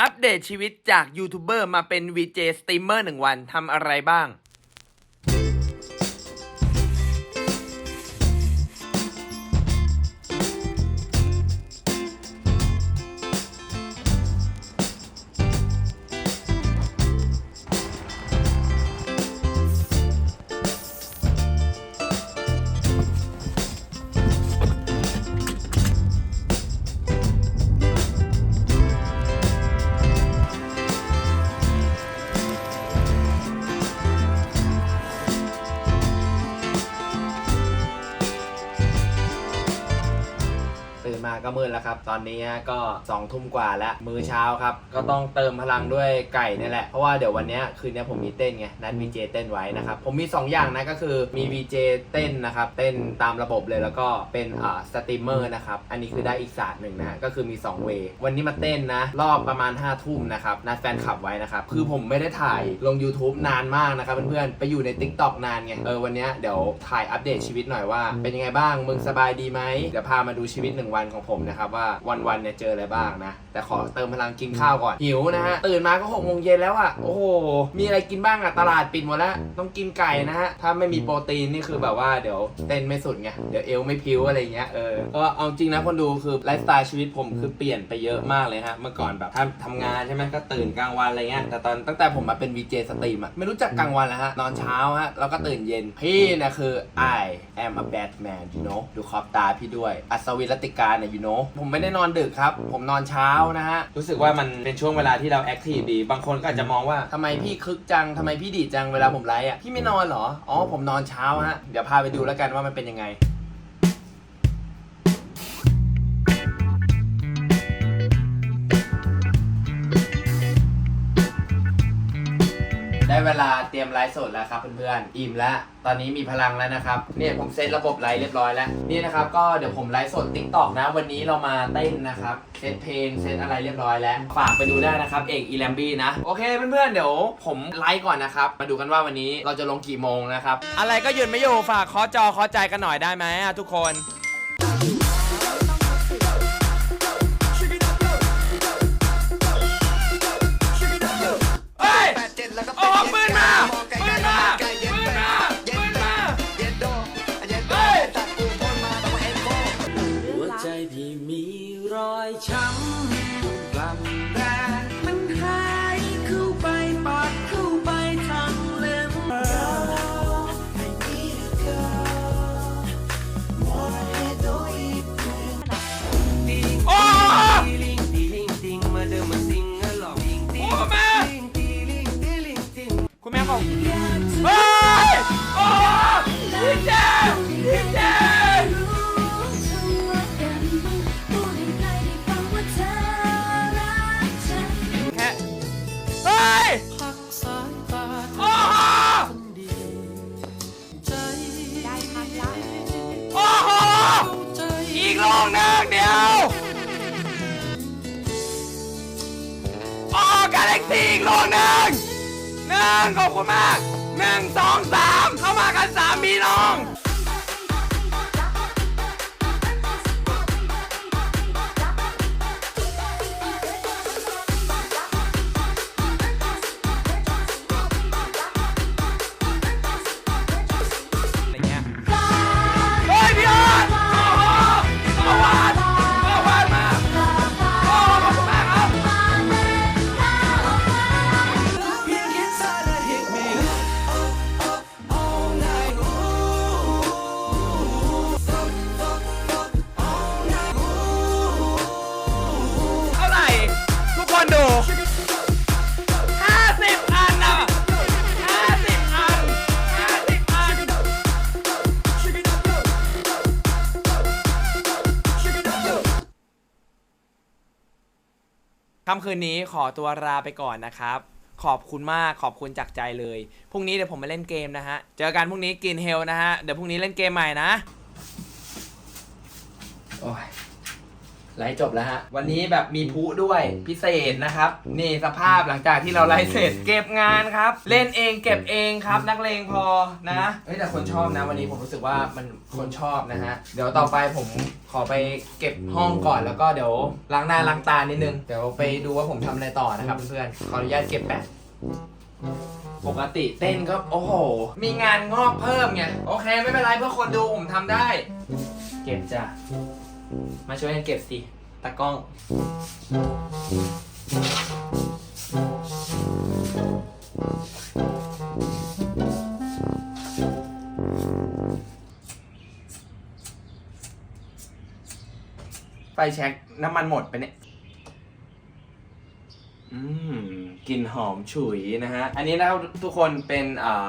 อัปเดตชีวิตจากยูทูบเบอร์มาเป็นวีเจสตรีมเมอร์หนึ่งวันทำอะไรบ้าง ก็มืดแล้วครับ ตอนนี้ก็สองทุ่มกว่าแล้วมื้อเช้าครับ ก็ต้องเติมพลังด้วยไก่นี่แหละ เพราะว่าเดี๋ยววันเนี้ยคืนนี้ผมมีเต้นไง นัด VJ เต้นไว้นะครับ ผมมี 2 อย่างนะก็คือมี VJ เต้นนะครับ เต้นตามระบบเลยแล้วก็เป็นอ่าสตรีมเมอร์นะครับ อันนี้คือได้อีกศาสตร์หนึ่งนะ ก็คือมี 2 เวย์วันนี้มาเต้นนะ รอบประมาณ5ทุ่มนะครับนัดแฟนคลับไว้นะครับ คือผมไม่ได้ถ่ายลง YouTube นานมากนะครับเพื่อนๆไปอยู่ใน TikTok นานไงเออวันเนี้ยเดี๋ยวถ่ายอัปเดตชีวิตหน่อยว่า เป็นยังไงบ้างมึงสบายดีไหมเดี๋ยวพามาดูชีวิตหนึ่งวันของผมนะครับว่าวันๆเนี่ยเจออะไรบ้างนะ แต่ขอเติมพลังกินข้าวก่อน หิวนะฮะ ตื่นมาก็หกโมงเย็นแล้วอะ โอ้โห มีอะไรกินบ้างอะ ตลาดปิดหมดแล้ว ต้องกินไก่นะฮะ ถ้าไม่มีโปรตีนนี่คือแบบว่าเดี๋ยวเต้นไม่สุดไง เดี๋ยวเอวไม่พิ้วอะไรเงี้ย เออ ก็เอาจริงนะคนดูคือไลฟ์สไตล์ชีวิตผมคือเปลี่ยนไปเยอะมากเลยฮะ เมื่อก่อนแบบทำทำงานใช่ไหมก็ตื่นกลางวันอะไรเงี้ย แต่ตอนตั้งแต่ผมมาเป็น VJ สตรีมอะไม่รู้จักกลางวันแล้วฮะ นอนเช้าฮะ แล้วก็ตื่นเย็น พี่นะคือ I am a bad man you know ดูขอบตาพี่ด้วย อัศวินรัตติการเนี่ย you know ผมไม่ได้นอนดึกครับ ผมนอนเช้านะฮะ รู้สึกว่ามันเป็นช่วงเวลาที่เราแอคทีฟดี บางคนก็อาจจะมองว่าทำไมพี่คึกจังทำไมพี่ดีดจังเวลาผมไลฟ์อะ พี่ไม่นอนเหรอ อ๋อ ผมนอนเช้าฮะ เดี๋ยวพาไปดูแล้วกันว่ามันเป็นยังไง ได้เวลาเตรียมไลฟ์สดแล้วครับเพื่อนๆ อิ่มแล้ว ตอนนี้มีพลังแล้วนะครับ เนี่ยผมเซตระบบไลฟ์เรียบร้อยแล้ว นี่นะครับก็เดี๋ยวผมไลฟ์สด t ิ k t o k นะ วันนี้เรามาเต้นนะครับ เซตเพลงเซตอะไรเรียบร้อยแล้ว ฝากไปดูได้นะครับ เอกอีแลมบี้นะ โอเคเพื่อนๆ เดี๋ยวผมไลฟ์ก่อนนะครับ มาดูกันว่าวันนี้เราจะลงกี่โมงนะครับ อะไรก็ยุดไม่อยู่ ฝากขอจอขอใจกันหน่อยได้ไหมอะทุกคน คุ นึ่งขอบคุณมากหนึ่งสองสามเข้ามากันสามพี่น้อง ค่ำคืนนี้ขอตัวลาไปก่อนนะครับ ขอบคุณมากขอบคุณจากใจเลย พรุ่งนี้เดี๋ยวผมไปเล่นเกมนะฮะ เจอกันพรุ่งนี้กินเฮลนะฮะ เดี๋ยวพรุ่งนี้เล่นเกมใหม่นะ โอ้ย ไลฟ์จบแล้วฮะ วันนี้แบบมีพุด้วยพิเศษนะครับ นี่สภาพหลังจากที่เราไลฟ์เสร็จเก็บงานครับ เล่นเองเก็บเองครับ นักเลงพอนะเฮ้ยแต่คนชอบนะ วันนี้ผมรู้สึกว่ามันคนชอบนะฮะ เดี๋ยวต่อไปผมขอไปเก็บห้องก่อนแล้วก็เดี๋ยวล้างหน้าล้างตานิดนึง เดี๋ยวไปดูว่าผมทำอะไรต่อนะครับเพื่อนๆขออนุญาตเก็บแปะ ปกติเต้นก็โอ้โห มีงานงอกเพิ่มไง โอเค ไม่เป็นไรเพื่อคนดูผมทำได้ เก็บจ้ะ มาช่วยกันเก็บสิตากล้องไฟแช็กน้ำมันหมดไปเนี่ย อืม กลิ่นหอมฉุยนะฮะ อันนี้นะครับทุกคนเป็น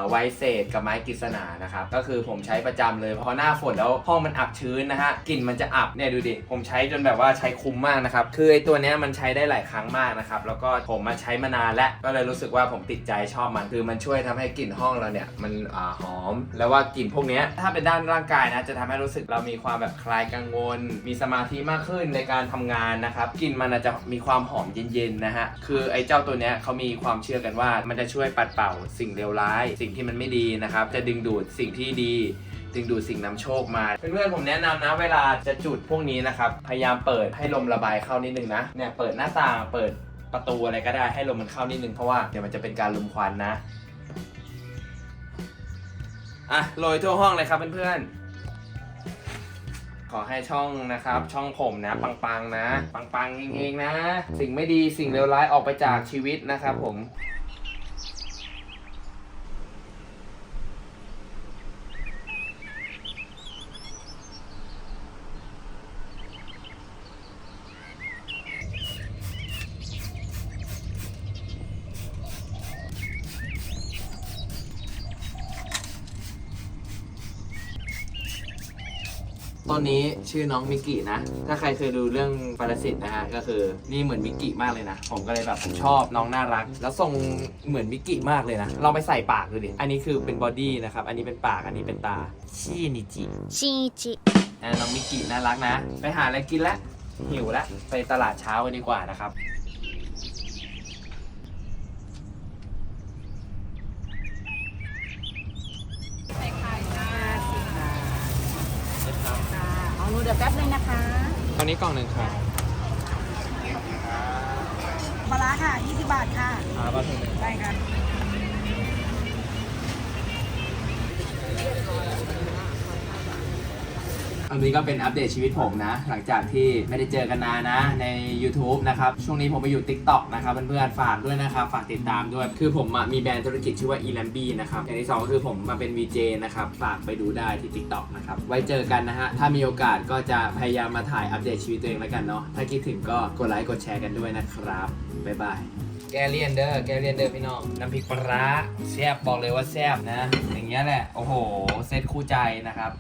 ไวเศษกับไม้กฤษณานะครับ ก็คือผมใช้ประจำเลย เพราะหน้าฝนแล้วห้องมันอับชื้นนะฮะ กลิ่นมันจะอับเนี่ยดูดิ ผมใช้จนแบบว่าใช้คุ้มมากนะครับ คือไอตัวเนี้ยมันใช้ได้หลายครั้งมากนะครับ แล้วก็ผมมาใช้มานานแล้ว ก็เลยรู้สึกว่าผมติดใจชอบมัน คือมันช่วยทำให้กลิ่นห้องเราเนี่ยมันอหอม แล้วว่ากลิ่นพวกเนี้ยถ้าเป็นด้านร่างกายนะ จะทำให้รู้สึกเรามีความแบบคลายกังวล มีสมาธิมากขึ้นในการทำงานนะครับ กลิ่นมันจะมีความหอมเย็นๆนะฮะ คือไอ้เจ้าตัวเนี้ยเขามีความเชื่อกันว่า มันจะช่วยปัดเป่าสิ่งเลวร้าย สิ่งที่มันไม่ดีนะครับ จะดึงดูดสิ่งที่ดี ดึงดูดสิ่งนำโชคมาเพื่อนๆผมแนะนำนะ เวลาจะจุดพวกนี้นะครับ พยายามเปิดให้ลมระบายเข้านิดนึงนะเนี่ยเปิดหน้าต่างเปิดประตูอะไรก็ได้ให้ลมมันเข้านิดนึงเพราะว่าเดี๋ยวมันจะเป็นการลมควันนะอะโรยทั่วห้องเลยครับเพื่อนๆ อให้ช่องนะครับ ช่องผมนะ ปังๆนะ ปังๆเองๆนะ สิ่งไม่ดีสิ่งเลวร้ายออกไปจากชีวิตนะครับผม ต้นนี้ชื่อน้องมิกกี้นะ ถ้าใครเคยดูเรื่องปรสิตนะฮะ ก็คือนี่เหมือนมิกกี้มากเลยนะ ผมก็เลยแบบผมชอบน้องน่ารัก แล้วทรงเหมือนมิกกี้มากเลยนะ ลองไปใส่ปากดูดิ อันนี้คือเป็นบอดี้นะครับ อันนี้เป็นปาก อันนี้เป็นตาชีนิจิ新一。อะน้องมิกกี้น่ารักนะ ไปหาอะไรกินละ หิวละ ไปตลาดเช้ากันดีกว่านะครับ เอาหนูเดี๋ยวแป๊บนึงนะคะตอนนี้กล่องหนึ่งครับปลาร้าค่ะ 20 บาทค่ะครับก็ถึงได้ค่ะ อันนี้ก็เป็นอัปเดตชีวิตผมนะ หลังจากที่ไม่ได้เจอกันนานนะใน YouTube นะครับ ช่วงนี้ผมไปอยู่ TikTok นะครับเพื่อนๆฝากด้วยนะครับ ฝากติดตามด้วย คือผมอะมีแบรนด์ธุรกิจชื่อว่า e l a m b y นะครับ อย่างที่สองก็คือผมมาเป็น VJ นะครับ ฝากไปดูได้ที่ TikTok นะครับ ไว้เจอกันนะฮะ ถ้ามีโอกาสก็จะพยายามมาถ่ายอัปเดตชีวิตตัวเองแล้วกันเนาะ ถ้าคิดถึงก็กดไลค์กดแชร์กันด้วยนะครับ บ๊ายบายแกเลียนเดอร์แกเลียนเดอร์พี่น้อง น้ำพริกปลาร้าแซ่บบอกเลยว่าแซ่บนะ อย่างเงี้ยแหละ โอ้โห เซตคู่ใจนะครับ